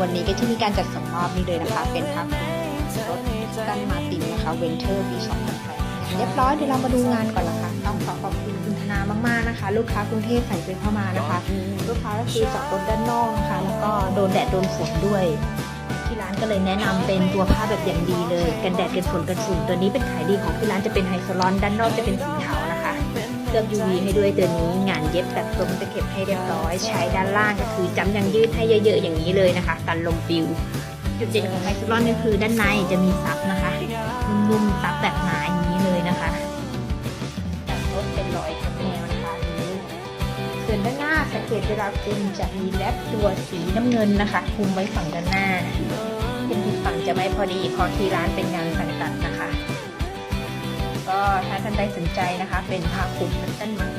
วันนี้ก็ที่มีการจัดส่งมอบนี่เลยนะคะ เป็นผ้าคลุมรถกันมาตินนะคะเวนเทอร์ปี2008เรียบร้อยเดี๋ยวเรามาดูงานก่อนนะคะ ต้องขอขอบคุณคุณธนามากๆนะคะ ลูกค้ากรุงเทพใส่ซื้อเข้ามานะคะ ลูกค้าก็คือจอดรถด้านนอกนะคะ แล้วก็โดนแดดโดนฝนด้วยที่ร้านก็เลยแนะนำเป็นตัวผ้าแบบอย่างดีเลย กันแดดกันฝนกันฝุ่นตัวนี้เป็นขายดีของที่ร้านจะเป็นไฮโซลอนด้านนอกจะเป็นสีเทานะ ลือบ UV ให้ด้วยตัวนี้งานเย็บแบบตรงตะเข็บให้เรียบร้อย ใช้ด้านล่างก็คือจำยังยืดให้เยอะๆอย่างนี้เลยนะคะกันลมปิวจุดเด่นของไฮโซลอนก็คือด้านในจะมีซับนะคะนุ่มๆซับแบบหนาอย่างนี้เลยนะคะแต่รถเป็นรอยทั้งแนวนะคะส่วนด้านหน้าสังเกตเวลาคุมจะมีแรปตัวสีน้ำเงินนะคะ คุมไว้ฝั่งด้านหน้าเป็นอีฝั่งจะไม่พอดีเพอที่ร้านเป็นงานสังกัดน ก็ถ้าท่านใดสนใจนะคะ เป็นผ้าคลุมพัตเติ้นไม้